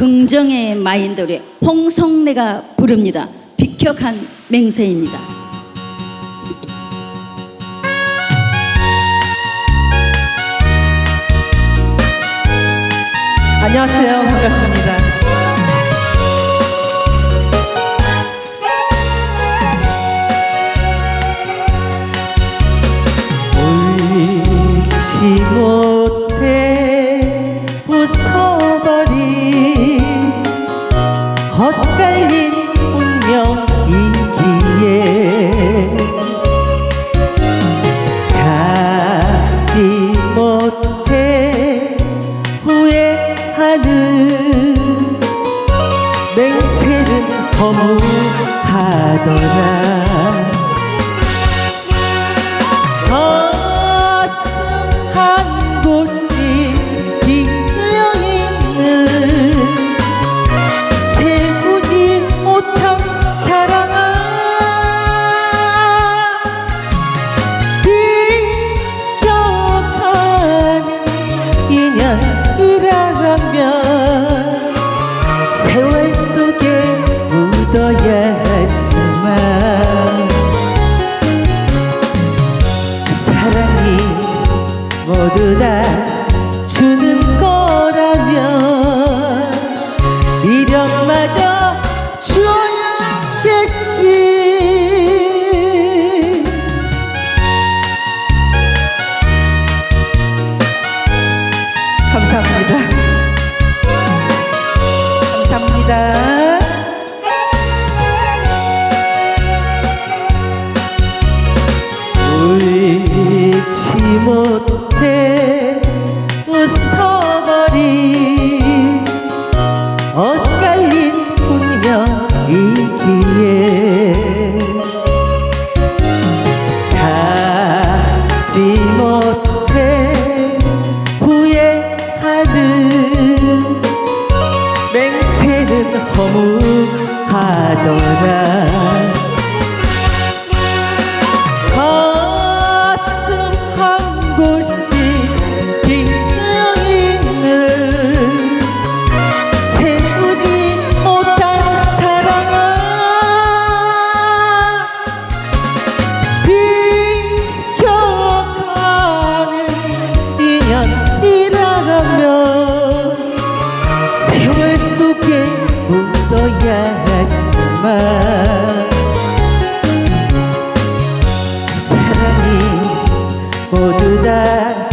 긍정의 마인드로 홍성래가 부릅니다. 비켜간 맹세입니다. 안녕하세요. 반갑습니다. 하더라. 가슴 한 곳이 비어 있는 채우지 못한 모두 다 주는 거라면 미련마저 줘야겠지. 감사합니다. 감사합니다 울지 못해 웃어버린 엇갈린 운명이기에. 잡지 못해 후회하는 맹세는 허무하더라 사랑이 모두 다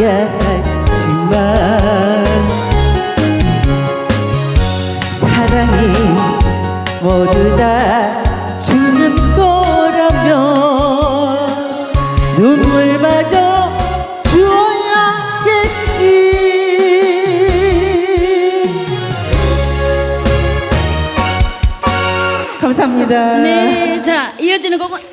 묻어야지만 사랑이 모두 다 주는 거라면 눈물마저 주어야겠지. 감사합니다. 네, 자 이어지는 곡은